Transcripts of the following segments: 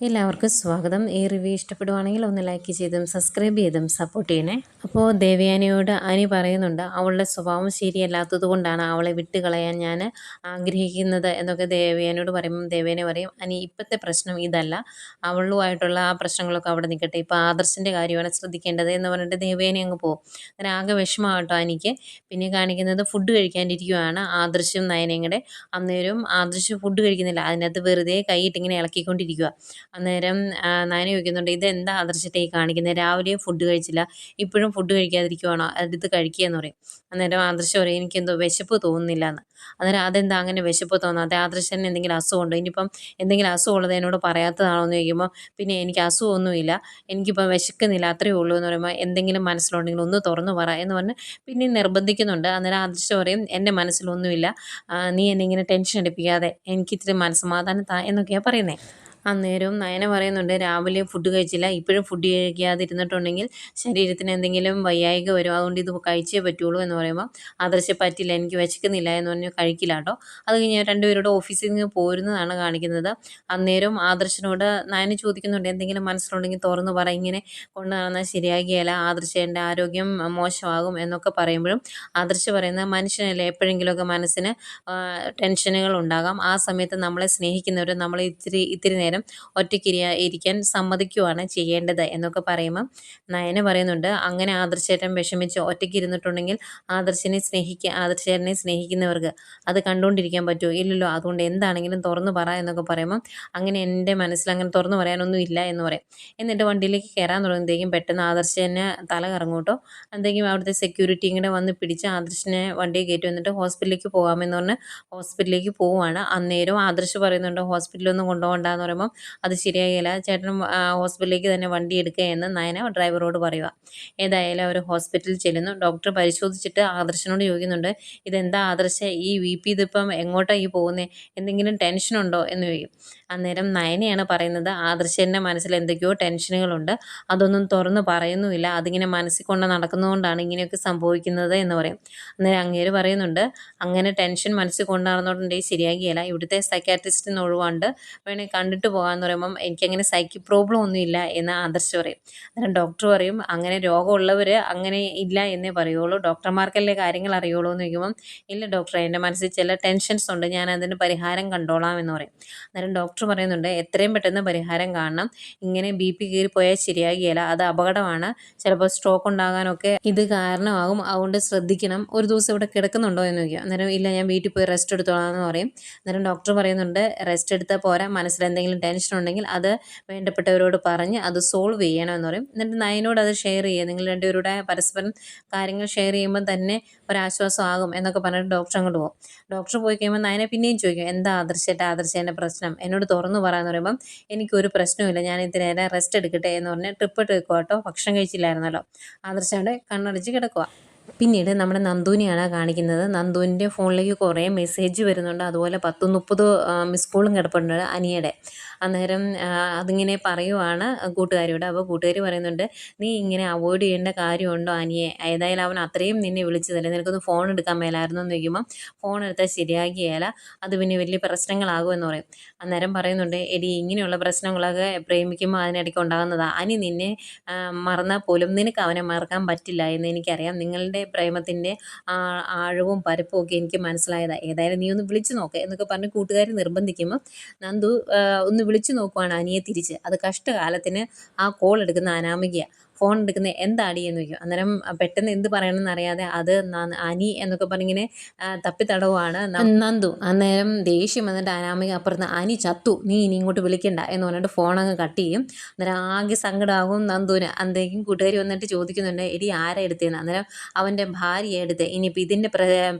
എല്ലാവർക്കും സ്വാഗതം. ഈ റിവ്യൂ ഇഷ്ടപ്പെടുവാണെങ്കിൽ ഒന്ന് ലൈക്ക് ചെയ്തും സബ്സ്ക്രൈബ് ചെയ്തും സപ്പോർട്ട് ചെയ്യണേ. അപ്പോൾ ദേവയാനിയോട് അനി പറയുന്നുണ്ട് അവളുടെ സ്വഭാവം ശരിയല്ലാത്തത് കൊണ്ടാണ് അവളെ വിട്ട് കളയാൻ ഞാൻ ആഗ്രഹിക്കുന്നത് എന്നൊക്കെ ദേവയാനിയോട് പറയുമ്പം ദേവേനെ പറയും അനി ഇപ്പോഴത്തെ പ്രശ്നം ഇതല്ല. അവളുമായിട്ടുള്ള ആ പ്രശ്നങ്ങളൊക്കെ അവിടെ നിൽക്കട്ടെ. ഇപ്പോൾ ആദർശിന്റെ കാര്യമാണ് ശ്രദ്ധിക്കേണ്ടത് എന്ന് പറഞ്ഞിട്ട് ദേവേനെ അങ്ങ് പോകും. അങ്ങനെ ആകെ വിഷമമാട്ടോ അനിക്ക്. പിന്നെ കാണിക്കുന്നത് ഫുഡ് കഴിക്കാണ്ടിരിക്കുകയാണ് ആദർശും നയനയും കൂടെ അന്നേരം ആദർശ് ഫുഡ് കഴിക്കുന്നില്ല. അതിനകത്ത് വെറുതെ കൈയിട്ട് ഇങ്ങനെ ഇളക്കിക്കൊണ്ടിരിക്കുക അന്നേരം നയന ചോദിക്കുന്നുണ്ട് ഇത് എന്താ ആദർശത്തെ ഈ കാണിക്കുന്നത് രാവിലെയും ഫുഡ് കഴിച്ചില്ല. ഇപ്പോഴും ഫുഡ് കഴിക്കാതിരിക്കുവാണോ? എടുത്ത് കഴിക്കുക എന്ന് പറയും. അന്നേരം ആദർശം പറയും എനിക്കെന്തോ വിശപ്പ് തോന്നുന്നില്ല എന്ന് അന്നേരം അതെന്താ അങ്ങനെ വിശപ്പ് തോന്നാതെ ആദർശന് എന്തെങ്കിലും അസുഖമുണ്ടോ? ഇനിയിപ്പം എന്തെങ്കിലും അസുഖമുള്ളത് എന്നോട് പറയാത്തതാണോ എന്ന് ചോദിക്കുമ്പോൾ പിന്നെ എനിക്ക് അസുഖമൊന്നുമില്ല. എനിക്കിപ്പം വിശക്കുന്നില്ല. അത്രയേ ഉള്ളൂ എന്ന് പറയുമ്പോൾ എന്തെങ്കിലും മനസ്സിലുണ്ടെങ്കിൽ ഒന്ന് തുറന്നു പറ എന്ന് പറഞ്ഞ് പിന്നെ നിർബന്ധിക്കുന്നുണ്ട്. അന്നേരം ആദർശം പറയും എന്റെ മനസ്സിലൊന്നുമില്ല. നീ എന്നെ ഇങ്ങനെ ടെൻഷൻ എടുപ്പിക്കാതെ എനിക്കിത്തിരി മനസ്സമാധാനം താ എന്നൊക്കെയാണ് പറയുന്നത് അന്നേരവും നയന പറയുന്നുണ്ട് രാവിലെ ഫുഡ് കഴിച്ചില്ല. ഇപ്പോഴും ഫുഡ് കഴിക്കാതിരുന്നിട്ടുണ്ടെങ്കിൽ ശരീരത്തിന് എന്തെങ്കിലും വയ്യായിക വരും. അതുകൊണ്ട് ഇത് കഴിച്ചേ പറ്റുള്ളൂ എന്ന് പറയുമ്പോൾ ആദർശ പറ്റില്ല എനിക്ക് വിശക്കുന്നില്ല എന്ന് പറഞ്ഞ് കഴിക്കില്ല കേട്ടോ. അത് കഴിഞ്ഞ് രണ്ടുപേരോട് ഓഫീസിൽ നിന്ന് പോരുന്നതാണ് കാണിക്കുന്നത്. അന്നേരം ആദർശനോട് നയന ചോദിക്കുന്നുണ്ട് എന്തെങ്കിലും മനസ്സിലുണ്ടെങ്കിൽ തുറന്നു പറ. ഇങ്ങനെ കൊണ്ട് നടന്നാൽ ശരിയാകിയല്ല ആദർശ എന്റെ ആരോഗ്യം മോശമാകും എന്നൊക്കെ പറയുമ്പോഴും ആദർശ പറയുന്നത് മനുഷ്യനല്ലേ എപ്പോഴെങ്കിലുമൊക്കെ മനസ്സിന് ടെൻഷനുകൾ ഉണ്ടാകാം. ആ സമയത്ത് നമ്മളെ സ്നേഹിക്കുന്നവർ നമ്മളെ ഇത്തിരി ഇത്തിരി നേരം നേരം ഒറ്റയ്ക്കിരിയാ ഇരിക്കാൻ സമ്മതിക്കുവാണ് ചെയ്യേണ്ടത് എന്നൊക്കെ പറയുമ്പം നയന പറയുന്നുണ്ട്. അങ്ങനെ ആദർശേട്ടൻ വിഷമിച്ച് ഒറ്റയ്ക്ക് ഇരുന്നിട്ടുണ്ടെങ്കിൽ ആദർശനെ സ്നേഹിക്കുക ആദർശേട്ടനെ സ്നേഹിക്കുന്നവർക്ക് അത് കണ്ടുകൊണ്ടിരിക്കാൻ പറ്റുമോ? ഇല്ലല്ലോ. അതുകൊണ്ട് എന്താണെങ്കിലും തുറന്നു പറ എന്നൊക്കെ പറയുമ്പം അങ്ങനെ എന്റെ മനസ്സിൽ അങ്ങനെ തുറന്നു പറയാനൊന്നും ഇല്ല എന്ന് പറയും. എന്നിട്ട് വണ്ടിയിലേക്ക് കയറാൻ തുടങ്ങുമ്പോഴത്തേക്കും പെട്ടെന്ന് ആദർശനെ തല കറങ്ങൂട്ടോ. എന്തെങ്കിലും അവിടുത്തെ സെക്യൂരിറ്റി ഇങ്ങനെ വന്ന് പിടിച്ച് ആദർശനെ വണ്ടിയെ കയറ്റി വന്നിട്ട് ഹോസ്പിറ്റലിലേക്ക് പോകാമെന്ന് പറഞ്ഞ് ഹോസ്പിറ്റലിലേക്ക് പോവുകയാണ് അന്നേരം ആദർശ് പറയുന്നുണ്ട് ഹോസ്പിറ്റലൊന്നും കൊണ്ടുപോകണ്ടെന്ന് പറയുമ്പോൾ പറയുമ്പം അത് ശരിയാകില്ല ചേട്ടൻ ഹോസ്പിറ്റലിലേക്ക് തന്നെ വണ്ടി എടുക്കുക എന്ന് നയന ഡ്രൈവറോട് പറയുക ഏതായാലും അവർ ഹോസ്പിറ്റലിൽ ചെല്ലുന്നു. ഡോക്ടർ പരിശോധിച്ചിട്ട് ആദർശനോട് ചോദിക്കുന്നുണ്ട്. ഇതെന്താ ആദർശ? ഈ വി പി ഇതിപ്പം എങ്ങോട്ടാണ് ഈ പോകുന്നത് എന്തെങ്കിലും ടെൻഷനുണ്ടോ? എന്ന് ചോദിക്കും. അന്നേരം നയനയാണ് പറയുന്നത് ആദർശന്റെ മനസ്സിൽ എന്തൊക്കെയോ ടെൻഷനുകളുണ്ട് അതൊന്നും തുറന്ന് പറയുന്നുമില്ല. അതിങ്ങനെ മനസ്സിൽ കൊണ്ട് നടക്കുന്നതുകൊണ്ടാണ് ഇങ്ങനെയൊക്കെ സംഭവിക്കുന്നത് എന്ന് പറയും. അന്നേരം അങ്ങേര് പറയുന്നുണ്ട് അങ്ങനെ ടെൻഷൻ മനസ്സിൽ കൊണ്ട് നടന്നുകൊണ്ടുണ്ടെങ്കിൽ ശരിയാകിയല്ല ഇവിടുത്തെ സൈക്കാട്രിസ്റ്റിന് ഒഴിവാണ്ട് വേണേൽ കണ്ടിട്ട് പോകാമെന്ന് പറയുമ്പം എനിക്കങ്ങനെ സൈക്കി പ്രോബ്ലം ഒന്നുമില്ല എന്ന് ആദർശ് പറയും. അന്നേരം ഡോക്ടർ പറയും അങ്ങനെ രോഗമുള്ളവർ അങ്ങനെ ഇല്ല എന്നേ പറയുള്ളൂ. ഡോക്ടർമാർക്കല്ലേ കാര്യങ്ങൾ അറിയുള്ളൂ എന്ന് ചോദിക്കുമ്പം ഇല്ല ഡോക്ടറെ എന്റെ മനസ്സിൽ ചില ടെൻഷൻസ് ഉണ്ട്. ഞാൻ അതിന് പരിഹാരം കണ്ടോളാം എന്ന് പറയും. അന്നേരം ഡോക്ടർ പറയുന്നുണ്ട് എത്രയും പെട്ടെന്ന് പരിഹാരം കാണണം. ഇങ്ങനെ ബി പി കീറിപ്പോയാൽ ശരിയാകിയല്ല അത് അപകടമാണ്. ചിലപ്പോൾ സ്ട്രോക്ക് ഉണ്ടാകാനൊക്കെ ഇത് കാരണമാകും. അതുകൊണ്ട് ശ്രദ്ധിക്കണം. ഒരു ദിവസം ഇവിടെ കിടക്കുന്നുണ്ടോ എന്ന് ചോദിക്കുക. അന്നേരം ഇല്ല ഞാൻ വീട്ടിൽ പോയി റെസ്റ്റ് എടുത്തോളാം എന്ന് പറയും. അന്നേരം ഡോക്ടർ പറയുന്നുണ്ട് റെസ്റ്റ് എടുത്താൽ പോരാ. മനസ്സിൽ എന്തെങ്കിലും ടെൻഷൻ ഉണ്ടെങ്കിൽ അത് വേണ്ടപ്പെട്ടവരോട് പറഞ്ഞ് അത് സോൾവ് ചെയ്യണം എന്ന് പറയും. എന്നിട്ട് നയനോട് അത് ഷെയർ ചെയ്യുക. നിങ്ങൾ രണ്ടുപേരുടെ പരസ്പരം കാര്യങ്ങൾ ഷെയർ ചെയ്യുമ്പോൾ തന്നെ ഒരാശ്വാസം ആകും എന്നൊക്കെ പറഞ്ഞിട്ട് ഡോക്ടർ അങ്ങോട്ട് പോകും. ഡോക്ടർ പോയി കഴിയുമ്പോൾ നയനെ പിന്നെയും ചോദിക്കും എന്താ ആദർശേട്ട? ആദർശേന്റെ പ്രശ്നം? എന്നോട് തുറന്നു പറയാന്ന് പറയുമ്പം എനിക്കൊരു പ്രശ്നമില്ല ഞാൻ ഇത്തിരി റെസ്റ്റ് എടുക്കട്ടെ എന്ന് പറഞ്ഞ് ട്രിപ്പ് ഇട്ട് വെക്കുക കേട്ടോ ഭക്ഷണം കഴിച്ചില്ലായിരുന്നല്ലോ. ആദർശാണ്ട് കണ്ണടച്ച് കിടക്കുക പിന്നീട് നമ്മുടെ നന്ദുവിനെയാണ് കാണിക്കുന്നത്. നന്ദുവിന്റെ ഫോണിലേക്ക് കുറേ മെസ്സേജ് വരുന്നുണ്ട്. അതുപോലെ പത്ത് മുപ്പത് മിസ് കോളും കിടപ്പുണ്ട് അനിയുടെ അന്നേരം അതിങ്ങനെ പറയുവാണ് കൂട്ടുകാരിയോട്. അപ്പോൾ കൂട്ടുകാരി പറയുന്നുണ്ട് നീ ഇങ്ങനെ അവോയ്ഡ് ചെയ്യേണ്ട കാര്യമുണ്ടോ അനിയെ? ഏതായാലും അവൻ അത്രയും നിന്നെ വിളിച്ചതല്ലേ? നിനക്കൊന്ന് ഫോൺ എടുക്കാൻ മേലായിരുന്നു? എന്ന് ചോദിക്കുമ്പോൾ ഫോൺ എടുത്താൽ ശരിയാക്കിയാല അത് പിന്നെ വലിയ പ്രശ്നങ്ങളാകുമെന്ന് പറയും. അന്നേരം പറയുന്നുണ്ട് എടി ഇങ്ങനെയുള്ള പ്രശ്നങ്ങളൊക്കെ പ്രേമിക്കുമ്പോൾ അതിനിടയ്ക്ക് ഉണ്ടാകുന്നതാണ് അനി നിന്നെ മറന്നാൽ പോലും നിനക്ക് അവനെ മറക്കാൻ പറ്റില്ല എന്ന് എനിക്കറിയാം. നിങ്ങളുടെ പ്രേമത്തിന്റെ ആഴവും പരപ്പും ഒക്കെ എനിക്ക് മനസ്സിലായതാണ് ഏതായാലും നീ ഒന്ന് വിളിച്ചു നോക്ക് എന്നൊക്കെ പറഞ്ഞ് കൂട്ടുകാർ നിർബന്ധിക്കുമ്പോൾ നന്ദു ഒന്ന് വിളിച്ചു നോക്കുവാണ് അനിയെ തിരിച്ച്. അത് കഷ്ടകാലത്തിന് ആ കോൾ എടുക്കുന്ന അനാമികയാണ് ഫോൺ എടുക്കുന്നത് എന്താടി എന്ന് ചോദിക്കും. അന്നേരം പെട്ടെന്ന് എന്ത് പറയണമെന്ന് അറിയാതെ അത് അനി എന്നൊക്കെ പറഞ്ഞിങ്ങനെ തപ്പിത്തടവുമാണ് നന്ദു. അന്നേരം ദേഷ്യം വന്നിട്ട് അനാമിക അപ്പുറത്ത് അനി ചത്തു. നീ ഇനി ഇങ്ങോട്ട് വിളിക്കണ്ട എന്ന് പറഞ്ഞിട്ട് ഫോൺ അങ്ങ് കട്ട് ചെയ്യും. അന്നേരം ആകെ സങ്കടമാകും നന്ദുവിന്. അന്തേക്കും കൂട്ടുകാരി വന്നിട്ട് ചോദിക്കുന്നുണ്ട് എടി ആരാ എടുത്തതെന്ന്? അന്നേരം അവന്റെ ഭാര്യ എടുത്ത് ഇനിയിപ്പോൾ ഇതിന്റെ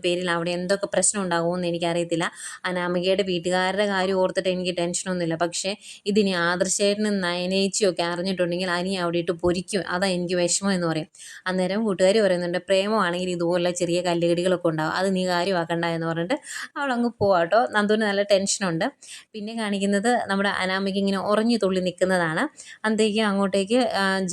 പേരിൽ അവിടെ എന്തൊക്കെ പ്രശ്നം ഉണ്ടാകുമെന്ന് എനിക്കറിയത്തില്ല. അനാമികയുടെ വീട്ടുകാരുടെ കാര്യം ഓർത്തിട്ട് എനിക്ക് ടെൻഷനൊന്നുമില്ല. പക്ഷേ ഇതിനി ആദർശേട്ടനും നയനേച്ചിയൊക്കെ അറിഞ്ഞിട്ടുണ്ടെങ്കിൽ അനി അവിടെ ഇട്ട് പൊരിക്കും. അതാ എനിക്ക് വിഷമം എന്ന് പറയും. അന്നേരം കൂട്ടുകാർ പറയുന്നുണ്ട് പ്രേമമാണെങ്കിൽ ഇതുപോലെ ചെറിയ കല്ലുകടികളൊക്കെ ഉണ്ടാവും. അത് നീ കാര്യമാക്കണ്ട എന്ന് പറഞ്ഞിട്ട് അവളങ്ങ് പോവാട്ടോ നന്ദുവിന് നല്ല ടെൻഷനുണ്ട് പിന്നെ കാണിക്കുന്നത് നമ്മുടെ അനാമയ്ക്ക് ഇങ്ങനെ ഉറഞ്ഞു തുള്ളി നിൽക്കുന്നതാണ്. അന്തേക്കും അങ്ങോട്ടേക്ക്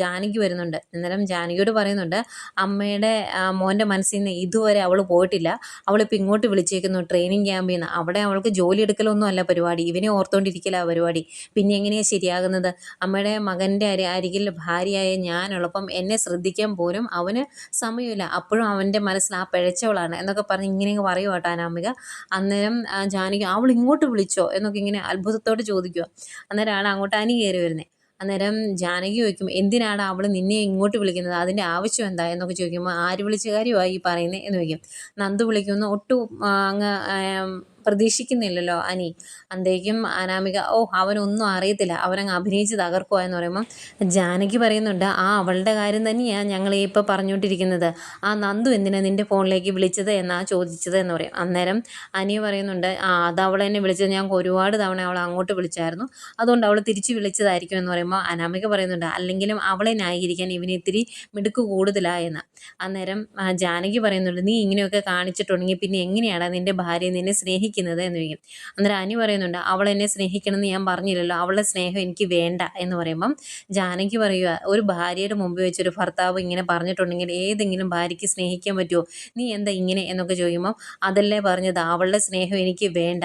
ജാനകി വരുന്നുണ്ട്. അന്നേരം ജാനകിയോട് പറയുന്നുണ്ട് അമ്മയുടെ മോന്റെ മനസ്സിൽ നിന്ന് ഇതുവരെ അവൾ പോയിട്ടില്ല. അവളിപ്പോൾ ഇങ്ങോട്ട് വിളിച്ചേക്കുന്നു ട്രെയിനിങ് ക്യാമ്പിൽ നിന്ന് അവിടെ അവൾക്ക് ജോലി എടുക്കലൊന്നും അല്ല പരിപാടി. ഇവനെ ഓർത്തോണ്ടിരിക്കില്ല പരിപാടി. പിന്നെ എങ്ങനെയാണ് ശരിയാകുന്നത്? അമ്മയുടെ മകന്റെ അരി അരികിൽ ഭാര്യയായ ഞാനുള്ളപ്പം എന്നെ ശ്രദ്ധിക്കാൻ പോലും അവന് സമയമില്ല. അപ്പോഴും അവന്റെ മനസ്സിൽ ആ പിഴച്ചവളാണ് എന്നൊക്കെ പറഞ്ഞ് ഇങ്ങനെ പറയുക കേട്ടോ അനാമിക. അന്നേരം ജാനകി അവൾ ഇങ്ങോട്ട് വിളിച്ചോ? എന്നൊക്കെ ഇങ്ങനെ അത്ഭുതത്തോടെ ചോദിക്കുക അന്നേരമാണ് അങ്ങോട്ട് അനി കയറി വരുന്നത് അന്നേരം ജാനകി ചോദിക്കും എന്തിനാണ് അവൾ നിന്നെ ഇങ്ങോട്ട് വിളിക്കുന്നത്? അതിന്റെ ആവശ്യം എന്താ? എന്നൊക്കെ ചോദിക്കുമ്പോൾ ആര് വിളിച്ച കാര്യമായി പറയുന്നത് എന്ന് ചോദിക്കും. നന്ദു വിളിക്കുന്നു. ഒട്ടും അങ്ങ് പ്രതീക്ഷിക്കുന്നില്ലല്ലോ അനി. അന്തേക്കും അനാമിക ഓ അവനൊന്നും അറിയത്തില്ല. അവനങ്ങ് അഭിനയിച്ച് തകർക്കുക എന്ന് പറയുമ്പം ജാനകി പറയുന്നുണ്ട് ആ അവളുടെ കാര്യം തന്നെയാണ് ഞങ്ങൾ ഇപ്പോൾ പറഞ്ഞുകൊണ്ടിരിക്കുന്നത്. ആ നന്ദു എന്തിനാണ് നിന്റെ ഫോണിലേക്ക് വിളിച്ചത് എന്നാ ചോദിച്ചത് എന്ന് പറയും. അന്നേരം അനി പറയുന്നുണ്ട് ആ അത് അവൾ എന്നെ വിളിച്ചത്. ഞാൻ ഒരുപാട് തവണ അവൾ അങ്ങോട്ട് വിളിച്ചായിരുന്നു. അതുകൊണ്ട് അവൾ തിരിച്ച് വിളിച്ചതായിരിക്കും എന്ന് പറയുമ്പോൾ അനാമിക പറയുന്നുണ്ട് അല്ലെങ്കിലും അവളെ ന്യായീകരിക്കാൻ ഇവന് ഇത്തിരി മിടുക്ക് കൂടുതലായെന്ന് അന്നേരം ജാനകി പറയുന്നുണ്ട് നീ ഇങ്ങനെയൊക്കെ കാണിച്ചിട്ടുണ്ടെങ്കിൽ പിന്നെ എങ്ങനെയാണ് നിന്റെ ഭാര്യ നിന്നെ സ്നേഹിക്കുന്നത് സ്നേഹിക്കുന്നത് എന്ന് ചോദിക്കും. അന്നേരം അനി പറയുന്നുണ്ട് അവൾ എന്നെ സ്നേഹിക്കണമെന്ന് ഞാൻ പറഞ്ഞില്ലല്ലോ. അവളുടെ സ്നേഹം എനിക്ക് വേണ്ട. എന്ന് പറയുമ്പം ജാനകി പറയുക ഒരു ഭാര്യയുടെ മുമ്പ് വെച്ചൊരു ഭർത്താവ് ഇങ്ങനെ പറഞ്ഞിട്ടുണ്ടെങ്കിൽ ഏതെങ്കിലും ഭാര്യയ്ക്ക് സ്നേഹിക്കാൻ പറ്റുമോ? നീ എന്താ ഇങ്ങനെ? എന്നൊക്കെ ചോദിക്കുമ്പം അതല്ലേ പറഞ്ഞത്. അവളുടെ സ്നേഹം എനിക്ക് വേണ്ട.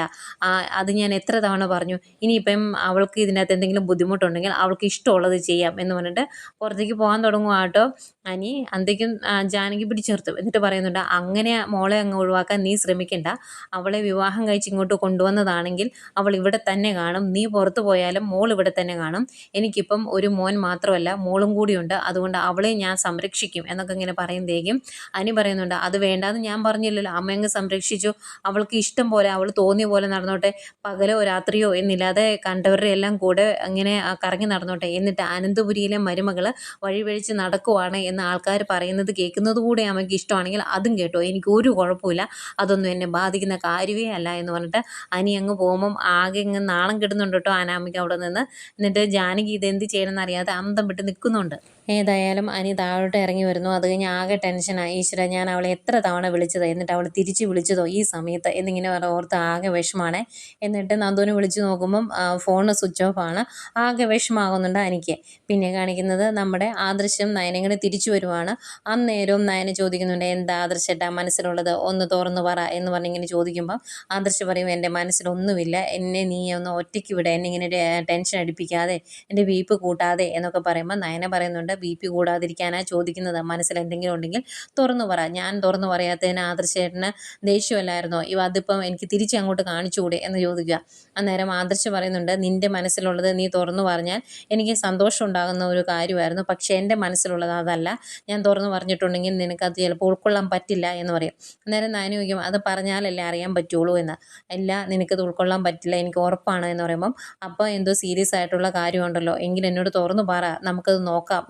അത് ഞാൻ എത്ര തവണ പറഞ്ഞു. ഇനിയിപ്പം അവൾക്ക് ഇതിനകത്ത് എന്തെങ്കിലും ബുദ്ധിമുട്ടുണ്ടെങ്കിൽ അവൾക്ക് ഇഷ്ടമുള്ളത് ചെയ്യാം. എന്ന് പറഞ്ഞിട്ട് പുറത്തേക്ക് പോകാൻ തുടങ്ങും ആട്ടോ. അനി അന്തേക്കും ജാനകി പിടിച്ചു നിർത്തും എന്നിട്ട് പറയുന്നുണ്ട് അങ്ങനെ മോളെ അങ്ങ് ഒഴിവാക്കാൻ നീ ശ്രമിക്കണ്ട. അവളെ വിവാഹം വിവാഹം കഴിച്ച് ഇങ്ങോട്ട് കൊണ്ടുവന്നതാണെങ്കിൽ അവൾ ഇവിടെ തന്നെ കാണും. നീ പുറത്തു പോയാലും മോൾ ഇവിടെ തന്നെ കാണും. എനിക്കിപ്പം ഒരു മോൻ മാത്രമല്ല മോളും കൂടിയുണ്ട്. അതുകൊണ്ട് അവളെ ഞാൻ സംരക്ഷിക്കും എന്നൊക്കെ ഇങ്ങനെ പറയുന്നതേക്കും. അനി പറയുന്നുണ്ട് അത് വേണ്ടാന്ന് ഞാൻ പറഞ്ഞില്ലല്ലോ. അമ്മയങ്ങ് സംരക്ഷിച്ചു. അവൾക്ക് ഇഷ്ടം പോലെ അവൾ തോന്നിയ പോലെ നടന്നോട്ടെ. പകലോ രാത്രിയോ എന്നില്ലാതെ കണ്ടവരുടെ എല്ലാം കൂടെ അങ്ങനെ കറങ്ങി നടന്നോട്ടെ. എന്നിട്ട് അനന്തപുരിയിലെ മരുമകൾ വഴിവഴിച്ച് നടക്കുവാണ് എന്ന് ആൾക്കാർ പറയുന്നത് കേൾക്കുന്നത് കൂടെ അമ്മയ്ക്ക് ഇഷ്ടമാണെങ്കിൽ അതും കേട്ടോ. എനിക്ക് ഒരു കുഴപ്പമില്ല. അതൊന്നും എന്നെ ബാധിക്കുന്ന കാര്യമേ അല്ല. എന്ന് പറഞ്ഞിട്ട് അനി അങ്ങ് പോകുമ്പം ആകെ ഇങ്ങ് നാണം കിടുന്നുണ്ട് കേട്ടോ അനാമിക അവിടെ നിന്ന്. എന്നിട്ട് ജാനകി ഇതെന്ത് ചെയ്യണമെന്ന് അറിയാതെ അന്തം വിട്ട് നിൽക്കുന്നുണ്ട്. ഏതായാലും അനി താഴോട്ട് ഇറങ്ങി വരുന്നു. അത് കഴിഞ്ഞ് ആകെ ടെൻഷനായി ഈശ്വര ഞാൻ അവളെ എത്ര തവണ വിളിച്ചത്? എന്നിട്ട് അവൾ തിരിച്ച് വിളിച്ചതോ ഈ സമയത്ത്? എന്നിങ്ങനെ ഓർത്ത് ആകെ വിഷമാണ്. എന്നിട്ട് നന്ദുവിനെ വിളിച്ചു നോക്കുമ്പം ഫോൺ സ്വിച്ച് ഓഫ് ആണ്. ആകെ വിഷമാകുന്നുണ്ട് എനിക്ക് പിന്നെ കാണിക്കുന്നത് നമ്മുടെ ആദർശം നയനങ്ങനെ തിരിച്ചു വരുവാണ്. അന്നേരവും നയന ചോദിക്കുന്നുണ്ട് എന്താ ആദർശട്ടാ മനസ്സിലുള്ളത് ഒന്ന് തുറന്നു പറ എന്ന് പറഞ്ഞിങ്ങനെ ചോദിക്കുമ്പം ആദർശ് പറയും എന്റെ മനസ്സിലൊന്നുമില്ല. എന്നെ നീ ഒന്ന് ഒറ്റയ്ക്ക് വിട. എന്നെ ഇങ്ങനെ ടെൻഷൻ അടിപ്പിക്കാതെ എന്റെ വീപ്പ് കൂട്ടാതെ എന്നൊക്കെ പറയുമ്പോൾ നയന പറയുന്നുണ്ട് ബി പി കൂടാതിരിക്കാനാണ് ചോദിക്കുന്നത്. മനസ്സിൽ എന്തെങ്കിലും ഉണ്ടെങ്കിൽ തുറന്നു പറ. ഞാൻ തുറന്നു പറയാത്തതിന് ആദർശേട്ടന് ദേഷ്യമല്ലായിരുന്നോ? ഇവ അതിപ്പം എനിക്ക് തിരിച്ച് അങ്ങോട്ട് കാണിച്ചുകൂടെ എന്ന് ചോദിക്കുക. അന്നേരം ആദർശ് പറയുന്നുണ്ട് നിന്റെ മനസ്സിലുള്ളത് നീ തുറന്നു പറഞ്ഞാൽ എനിക്ക് സന്തോഷം ഉണ്ടാകുന്ന ഒരു കാര്യമായിരുന്നു. പക്ഷേ എന്റെ മനസ്സിലുള്ളത് അതല്ല. ഞാൻ തുറന്നു പറഞ്ഞിട്ടുണ്ടെങ്കിൽ നിനക്കത് ചിലപ്പോൾ ഉൾക്കൊള്ളാൻ പറ്റില്ല എന്ന് പറയും. അന്നേരം ചോദിക്കും അത് പറഞ്ഞാലല്ലേ അറിയാൻ പറ്റുള്ളൂ എന്ന്. അല്ല നിനക്കത് ഉൾക്കൊള്ളാൻ പറ്റില്ല. എനിക്ക് ഉറപ്പാണ് എന്ന് പറയുമ്പം അപ്പോൾ എന്തോ സീരിയസ് ആയിട്ടുള്ള കാര്യമുണ്ടല്ലോ. എങ്കിൽ എന്നോട് തുറന്നു പറ. നമുക്കത് നോക്കാം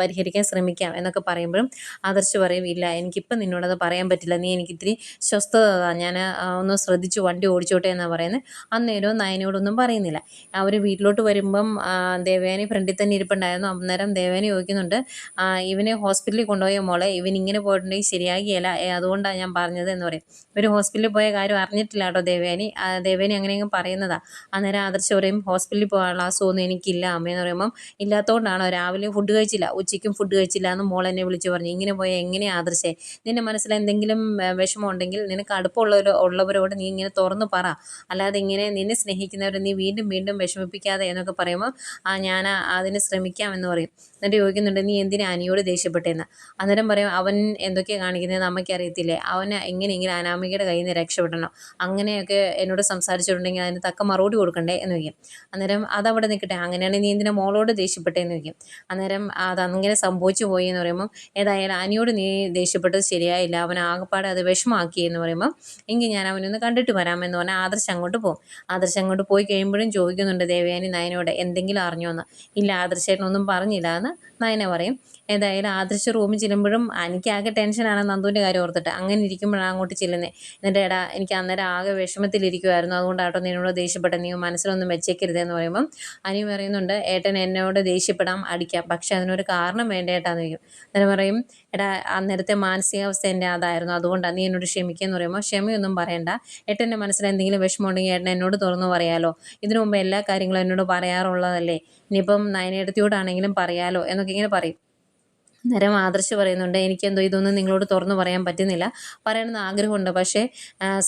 പരിഹരിക്കാൻ ശ്രമിക്കാം എന്നൊക്കെ പറയുമ്പോഴും ആദർശ് പറയും ഇല്ല എനിക്കിപ്പം നിന്നോടത് പറയാൻ പറ്റില്ല. നീ എനിക്കിത്തിരി സ്വസ്ഥത ഞാൻ ഒന്ന് ശ്രദ്ധിച്ച് വണ്ടി ഓടിച്ചോട്ടെ എന്നാണ് പറയുന്നത് അന്നേരവും നയനോടൊന്നും പറയുന്നില്ല. അവർ വീട്ടിലോട്ട് വരുമ്പം ദേവയാനി ഫ്രണ്ടിൽ തന്നെ ഇരിപ്പുണ്ടായിരുന്നു. അന്നേരം ദേവയാനി ചോദിക്കുന്നുണ്ട് ഇവനെ ഹോസ്പിറ്റലിൽ കൊണ്ടുപോയ മോളെ? ഇവൻ ഇങ്ങനെ പോയിട്ടുണ്ടെങ്കിൽ ശരിയാകിയല്ല അതുകൊണ്ടാണ് ഞാൻ പറഞ്ഞത് എന്ന് പറയും. ഇവർ ഹോസ്പിറ്റലിൽ പോയ കാര്യം അറിഞ്ഞിട്ടില്ല കേട്ടോ ദേവയാനി. ദേവയാനി അങ്ങനെയെങ്കിലും പറയുന്നതാണ് അന്നേരം ആദർശ് പറയും ഹോസ്പിറ്റലിൽ പോകാനുള്ള അസുഖമൊന്നും എനിക്കില്ല അമ്മയെന്ന് പറയുമ്പം ഇല്ലാത്തതുകൊണ്ടാണോ രാവിലെ ഫുഡ് കഴിച്ചില്ല. ഉച്ചയ്ക്കും ഫുഡ് കഴിച്ചില്ല എന്ന് മോൾ എന്നെ വിളിച്ച് പറഞ്ഞു. ഇങ്ങനെ പോയാൽ എങ്ങനെ ആദർശേ? നിന്റെ മനസ്സിൽ എന്തെങ്കിലും വിഷമം ഉണ്ടെങ്കിൽ നിനക്ക് അടുപ്പമുള്ളവരോ ഉള്ളവരോട് നീ ഇങ്ങനെ തുറന്ന് പറ. അല്ലാതെ ഇങ്ങനെ നിന്നെ സ്നേഹിക്കുന്നവരെ നീ വീണ്ടും വീണ്ടും വിഷമിപ്പിക്കാതെ എന്നൊക്കെ പറയുമ്പോൾ ആ ഞാൻ അതിന് ശ്രമിക്കാമെന്ന് പറയും. എന്നിട്ട് ചോദിക്കുന്നുണ്ട് നീ എന്തിനാ അനിയോട് ദേഷ്യപ്പെട്ടെന്ന്? അന്നേരം പറയും അവൻ എന്തൊക്കെയാണ് കാണിക്കുന്നത് അമ്മയ്ക്ക് അറിയത്തില്ലേ അവന് എങ്ങനെ ഇങ്ങനെ അനാമികയുടെ കയ്യിൽ നിന്ന് രക്ഷപ്പെടണം? അങ്ങനെയൊക്കെ എന്നോട് സംസാരിച്ചിട്ടുണ്ടെങ്കിൽ അതിന് തക്ക മറുപടി കൊടുക്കണ്ടേ? എന്ന് ചോദിക്കും. അന്നേരം അതവിടെ നിൽക്കട്ടെ. അങ്ങനെയാണെങ്കിൽ നീ എന്തിനാ മോളോട് ദേഷ്യപ്പെട്ടേ എന്ന് ചോദിക്കും. അന്നേരം അങ്ങനെ സംഭവിച്ചു പോയി എന്ന് പറയുമ്പം ഏതായാലും ആനിയോട് നീ ദേഷ്യപ്പെട്ടത് ശരിയായില്ല. അവൻ ആകപ്പാടെ അത് വിഷമാക്കി എന്ന് പറയുമ്പം എങ്കിൽ ഞാൻ അവനൊന്ന് കണ്ടിട്ട് വരാമെന്ന് പറഞ്ഞാൽ ആദർശം അങ്ങോട്ട് പോകും. ആദർശം അങ്ങോട്ട് പോയി കഴിയുമ്പോഴും ചോദിക്കുന്നുണ്ട് ദേവയാനി നയനോട് എന്തെങ്കിലും അറിഞ്ഞോ എന്ന് ഇല്ല ആദർശേട്ടനൊന്നും പറഞ്ഞില്ല എന്ന് നയന പറയും. ഏതായാലും ആദർശ റൂമിൽ ചെല്ലുമ്പോഴും എനിക്കാകെ ടെൻഷനാണ് നന്ദുവിന്റെ കാര്യം ഓർത്തിട്ട്. അങ്ങനെ ഇരിക്കുമ്പോഴാണ് അങ്ങോട്ട് ചെല്ലുന്നത് എന്നിട്ട് എടാ എനിക്ക് അന്നേരം ആകെ വിഷമത്തിലിരിക്കുമായിരുന്നു അതുകൊണ്ടാട്ടോ നിന്നോട് ദേഷ്യപ്പെട്ട നീ മനസ്സിലൊന്നും വെച്ചേക്കരുതെന്ന് പറയുമ്പം അനി പറയുന്നുണ്ട് ഏട്ടൻ എന്നോട് ദേഷ്യപ്പെടാം അടിക്കാം. പക്ഷെ അതിനൊരു കാരണം വേണ്ട ഏട്ടാന്ന് ചോദിക്കും. അന്നേരം പറയും എടാ അന്നേരത്തെ മാനസികാവസ്ഥ എന്റെ അതായിരുന്നു. അതുകൊണ്ടാണ് നീ എന്നോട് ക്ഷമിക്കുകയെന്ന് പറയുമ്പോൾ ക്ഷമയൊന്നും പറയണ്ട. ഏട്ടന്റെ മനസ്സിൽ എന്തെങ്കിലും വിഷമമുണ്ടെങ്കിൽ ഏട്ടൻ എന്നോട് തുറന്നു പറയാലോ. ഇതിനു മുമ്പ് എല്ലാ കാര്യങ്ങളും എന്നോട് പറയാറുള്ളതല്ലേ. ഇനിയിപ്പം നയനേടത്തിയോടാണെങ്കിലും പറയാലോ എന്നൊക്കെ ഇങ്ങനെ പറയും. നേരം ആദർശ് പറയുന്നുണ്ട് എനിക്കെന്തോ ഇതൊന്നും നിങ്ങളോട് തുറന്നു പറയാൻ പറ്റുന്നില്ല. പറയണമെന്ന് ആഗ്രഹമുണ്ട് പക്ഷേ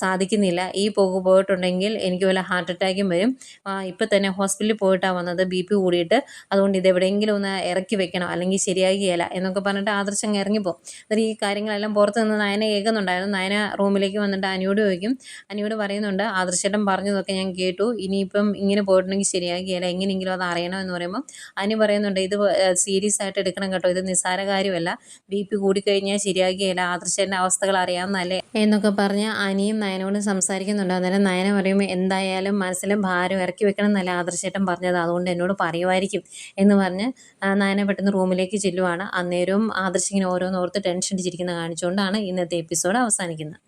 സാധിക്കുന്നില്ല. ഈ പോക്ക് പോയിട്ടുണ്ടെങ്കിൽ എനിക്ക് വല്ല ഹാർട്ട് അറ്റാക്കും വരും. ഇപ്പം തന്നെ ഹോസ്പിറ്റലിൽ പോയിട്ടാണ് വന്നത്. ബി പി കൂടിയിട്ട് അതുകൊണ്ട് ഇതെവിടെയെങ്കിലും ഒന്ന് ഇറക്കി വെക്കണം അല്ലെങ്കിൽ ശരിയാകുകയില്ല എന്നൊക്കെ പറഞ്ഞിട്ട് ആദർശ് അങ്ങ് ഇറങ്ങിപ്പോകും എന്നിട്ട് ഈ കാര്യങ്ങളെല്ലാം പുറത്ത് നിന്ന് നയന കേൾക്കുന്നുണ്ടായിരുന്നു. നയന റൂമിലേക്ക് വന്നിട്ട് അനിയോട് ചോദിക്കും. അനിയോട് പറയുന്നുണ്ട് ആദർശേട്ടൻ പറഞ്ഞതൊക്കെ ഞാൻ കേട്ടു. ഇനിയിപ്പം ഇങ്ങനെ പോയിട്ടുണ്ടെങ്കിൽ ശരിയാകുകയില്ല. എങ്ങനെയെങ്കിലും അത് അറിയണം എന്ന് പറയുമ്പോൾ അനി പറയുന്നുണ്ട് ഇത് സീരിയസ് ആയിട്ട് എടുക്കണം കേട്ടോ. ഇത് നിസ്സാര കാര്യമല്ല. ബി പി കൂടിക്കഴിഞ്ഞാൽ ശരിയാക്കിയല്ല. ആദർശന്റെ അവസ്ഥകൾ അറിയാവുന്നതല്ലേ? എന്നൊക്കെ പറഞ്ഞ് അനിയും നയനോടും സംസാരിക്കുന്നുണ്ട്. അന്നേരം നയന പറയുമ്പോൾ എന്തായാലും മനസ്സിലും ഭാരം ഇറക്കി വെക്കണം എന്നല്ല ആദർശേട്ടൻ പറഞ്ഞത്. അതുകൊണ്ട് എന്നോട് പറയുമായിരിക്കും എന്ന് പറഞ്ഞ് നയന പെട്ടെന്ന് റൂമിലേക്ക് ചെല്ലുവാണ്. അന്നേരവും ആദർശിങ്ങനെ ഓരോന്നോർത്ത് ടെൻഷൻ അടിച്ചിരിക്കുന്ന കാണിച്ചുകൊണ്ടാണ് ഇന്നത്തെ എപ്പിസോഡ് അവസാനിക്കുന്നത്.